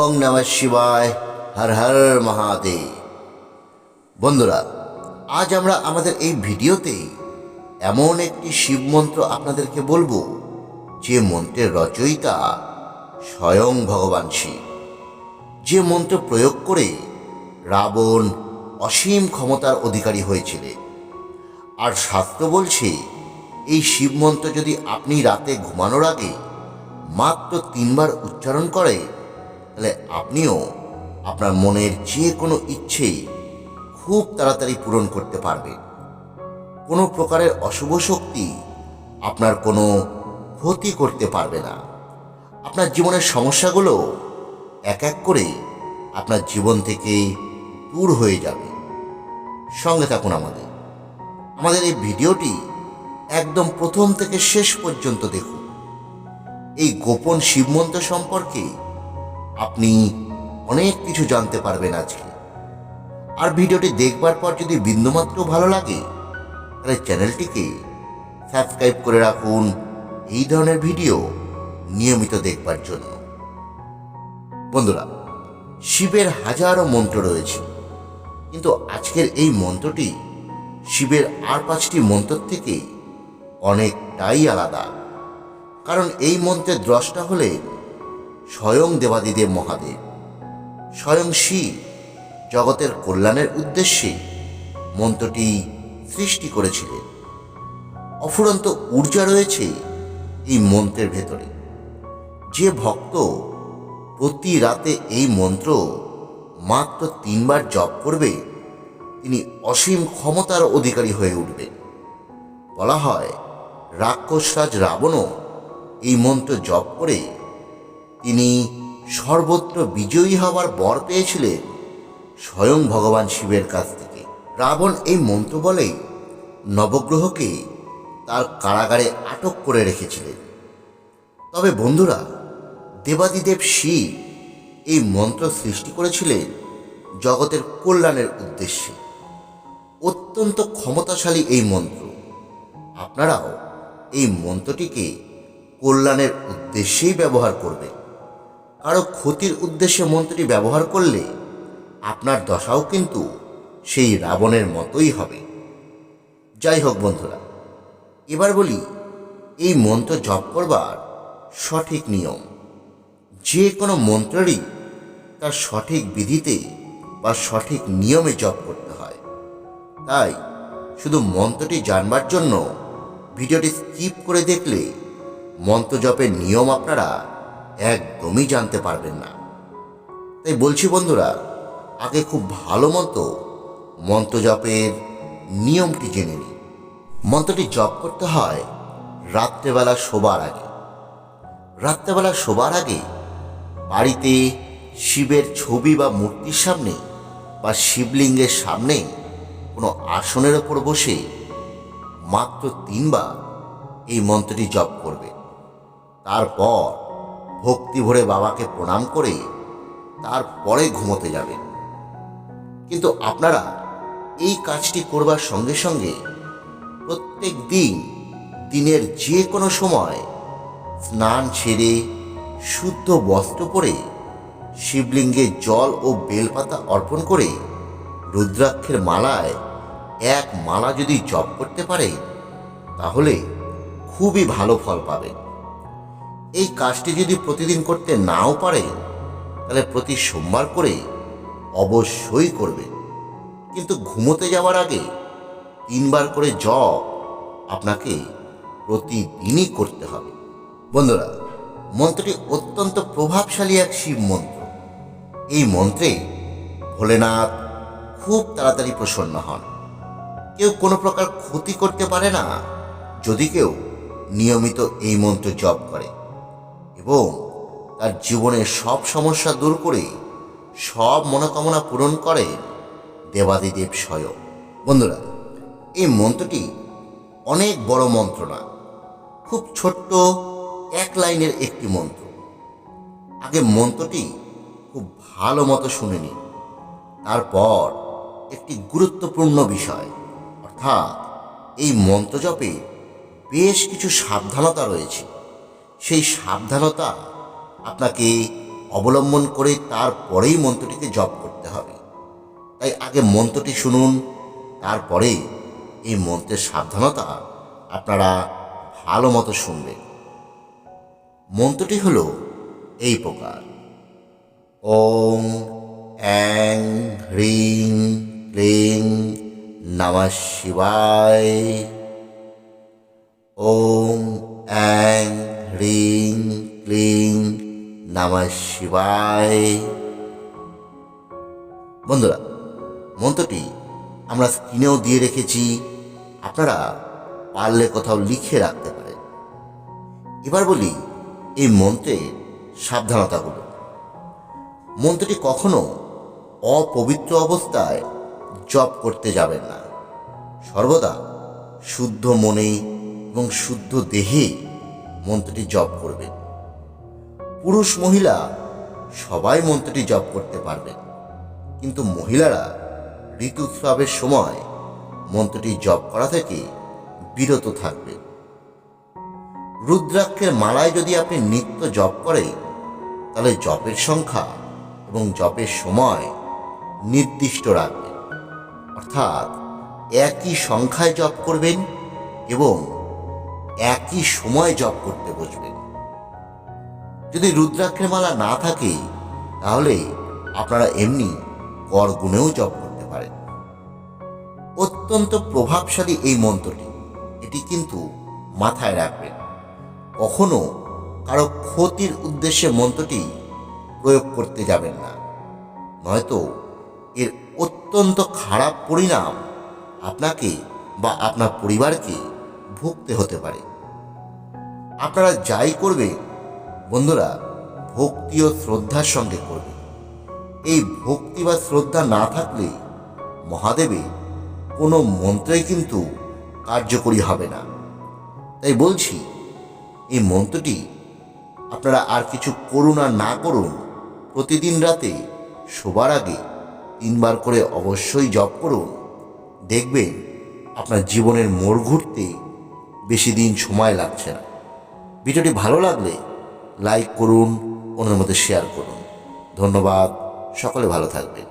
ওং নম শিবায়, হর হর মহাদেব। বন্ধুরা, আজ আমরা আমাদের এই ভিডিওতে এমন একটি শিব মন্ত্র আপনাদেরকে বলব, যে মন্ত্রের রচয়িতা স্বয়ং ভগবান শিব। যে মন্ত্র প্রয়োগ করে রাবণ অসীম ক্ষমতার অধিকারী হয়েছিলেন। আর শাস্ত্র বলছে, এই শিব মন্ত্র যদি আপনি রাতে ঘুমানোর আগে মাত্র তিনবার উচ্চারণ করে তাহলে আপনিও আপনার মনের যে কোনো ইচ্ছে খুব তাড়াতাড়ি পূরণ করতে পারবেন। কোনো প্রকারের অশুভ শক্তি আপনার কোনো ক্ষতি করতে পারবে না। আপনার জীবনের সমস্যাগুলো এক এক করে আপনার জীবন থেকে দূর হয়ে যাবে। সঙ্গে থাকুন আমাদের। আমাদের এই ভিডিওটি একদম প্রথম থেকে শেষ পর্যন্ত দেখুন। এই গোপন শিবমন্ত্র সম্পর্কে আপনি অনেক কিছু জানতে পারবেন আজকে। আর ভিডিওটি দেখবার পর যদি বিন্দুমাত্র ভালো লাগে, তাহলে চ্যানেলটিকে সাবস্ক্রাইব করে রাখুন এই ধরনের ভিডিও নিয়মিত দেখবার জন্য। বন্ধুরা, শিবের হাজারো মন্ত্র রয়েছে, কিন্তু আজকের এই মন্ত্রটি শিবের আর পাঁচটি মন্ত্র থেকে অনেকটাই আলাদা। কারণ এই মন্ত্রের দ্রষ্টা হলেন স্বয়ং দেবাদিদেব মহাদেব। স্বয়ং শিব জগতের কল্যাণের উদ্দেশ্যে মন্ত্রটি সৃষ্টি করেছিলেন। অফুরন্ত ঊর্জা রয়েছে এই মন্ত্রের ভেতরে। যে ভক্ত প্রতি রাতে এই মন্ত্র মাত্র তিনবার জপ করবে, তিনি অসীম ক্ষমতার অধিকারী হয়ে উঠবেন বলা হয়, রাক্ষসরাজ রাবণও এই মন্ত্র জপ করে তিনি সর্বত্র বিজয়ী হওয়ার বর পেয়েছিলেন স্বয়ং ভগবান শিবের কাছ থেকে। রাবণ এই মন্ত্র বলেই নবগ্রহকে তার কারাগারে আটক করে রেখেছিলেন। তবে বন্ধুরা, দেবাদিদেব শিব এই মন্ত্র সৃষ্টি করেছিলেন জগতের কল্যাণের উদ্দেশ্যে। অত্যন্ত ক্ষমতাশালী এই মন্ত্র। আপনারাও এই মন্ত্রটিকে কল্যাণের উদ্দেশ্যেই ব্যবহার করবেন। কারও ক্ষতির উদ্দেশ্যে মন্ত্রটি ব্যবহার করলে আপনার দশাও কিন্তু সেই রাবণের মতোই হবে। যাই হোক বন্ধুরা, এবার বলি, এই মন্ত্র জপ করবার সঠিক নিয়ম। যে কোনো মন্ত্রেরই তার সঠিক বিধিতে বা সঠিক নিয়মে জপ করতে হয়। তাই শুধু মন্ত্রটি জানবার জন্য ভিডিওটি স্কিপ করে দেখলে মন্ত্র জপের নিয়ম আপনারা একদমই জানতে পারবেন না। তাই বলছি বন্ধুরা, আগে খুব ভালো মতো মন্ত্র জপের নিয়মটি জেনে নিই। মন্ত্রটি জপ করতে হয় রাত্রেবেলা শোবার আগে। রাত্রেবেলা শোবার আগে বাড়িতে শিবের ছবি বা মূর্তির সামনে বা শিবলিঙ্গের সামনে কোনো আসনের ওপর বসে মাত্র তিনবার এই মন্ত্রটি জপ করবে। তারপর ভক্তি ভরে বাবাকে প্রণাম করে তারপরে ঘুমোতে যাবেন কিন্তু আপনারা এই কাজটি করবার সঙ্গে সঙ্গে প্রত্যেক দিন, দিনের যে কোনো সময় স্নান ছেড়ে শুদ্ধ বস্ত্র পরে শিবলিঙ্গে জল ও বেলপাতা অর্পণ করে রুদ্রাক্ষের মালায় এক মালা যদি জপ করতে পারে, তাহলে খুবই ভালো ফল পাবেন। এই কাজটি যদি প্রতিদিন করতে নাও পারে, তাহলে প্রতি সোমবার করে অবশ্যই করবেন কিন্তু ঘুমোতে যাওয়ার আগে তিনবার করে জপ আপনাকে প্রতিদিনই করতে হবে। বন্ধুরা, মন্ত্রটি অত্যন্ত প্রভাবশালী এক শিব মন্ত্র। এই মন্ত্রে ভোলেনাথ খুব তাড়াতাড়ি প্রসন্ন হন। কেউ কোনো প্রকার ক্ষতি করতে পারে না যদি কেউ নিয়মিত এই মন্ত্র জপ করে। এবং তার জীবনের সব সমস্যা দূর করে সব মনোকামনা পূরণ করেন দেবাদিদেব স্বয়ং। বন্ধুরা, এই মন্ত্রটি অনেক বড় মন্ত্র না খুব ছোট্ট এক লাইনের একটি মন্ত্র। আগে মন্ত্রটি খুব ভালো মতো শুনে নিন। তারপর একটি গুরুত্বপূর্ণ বিষয়, অর্থাৎ এই মন্ত্র জপে বেশ কিছু সাবধানতা রয়েছে। সেই সাবধানতা আপনাকে অবলম্বন করে তারপরেই মন্ত্রটিকে জপ করতে হবে। তাই আগে মন্ত্রটি শুনুন, তারপরে এই মন্ত্রের সাবধানতা আপনারা ভালো মতো শুনবেন। মন্ত্রটি হলো এই প্রকার। ওম, অ্যাং, হ্রিং, ক্লিং, নমঃ শিবায়। ওং অ্যাং হ্রিং ক্লিং নমঃ শিবায়। বন্ধুরা, মন্ত্রটি আমরা স্ক্রিনেও দিয়ে রেখেছি, আপনারা পারলে কোথাও লিখে রাখতে পারেন। এবার বলি, এই মন্ত্রের সাবধানতাগুলো। মন্ত্রটি কখনো অপবিত্র অবস্থায় জপ করতে যাবেন না। সর্বদা শুদ্ধ মনে এবং শুদ্ধ দেহে মন্ত্রটি জপ করবেন পুরুষ, মহিলা সবাই মন্ত্রটি জপ করতে পারবেন কিন্তু মহিলারা ঋতুস্রাবের সময় মন্ত্রটি জপ করা থেকে বিরত থাকবেন রুদ্রাক্ষের মালায় যদি আপনি নিত্য জপ করেন, তাহলে জপের সংখ্যা এবং জপের সময় নির্দিষ্ট রাখবেন। অর্থাৎ একই সংখ্যায় জপ করবেন এবং একই সময় জপ করতে বসবেন যদি রুদ্রাক্ষের মালা না থাকে, তাহলে আপনারা এমনি কর গুণেও জপ করতে পারেন। অত্যন্ত প্রভাবশালী এই মন্ত্রটি। এটি কিন্তু মাথায় রাখবেন। কখনো কারও ক্ষতির উদ্দেশ্যে মন্ত্রটি প্রয়োগ করতে যাবেন না। নয়তো এর অত্যন্ত খারাপ পরিণাম আপনাকে বা আপনার পরিবারকে ভুগতে হতে পারে। আপনারা যাই করবে, বন্ধুরা, ভক্তি ও শ্রদ্ধার সঙ্গে করবে। এই ভক্তি বা শ্রদ্ধা না থাকলে মহাদেবে কোনো মন্ত্রই কিন্তু কার্যকরী হবে না। তাই বলছি, এই মন্ত্রটি আপনারা আর কিছু করুন আর না করুন, প্রতিদিন রাতে শোবার আগে তিনবার করে অবশ্যই জপ করুন। দেখবেন আপনার জীবনের মোড় ঘুরতে বেশি দিন সময় লাগছে না। ভিডিওটি ভালো লাগলে লাইক করুন অন্যের মধ্যে শেয়ার করুন। ধন্যবাদ সকলে ভালো থাকবেন।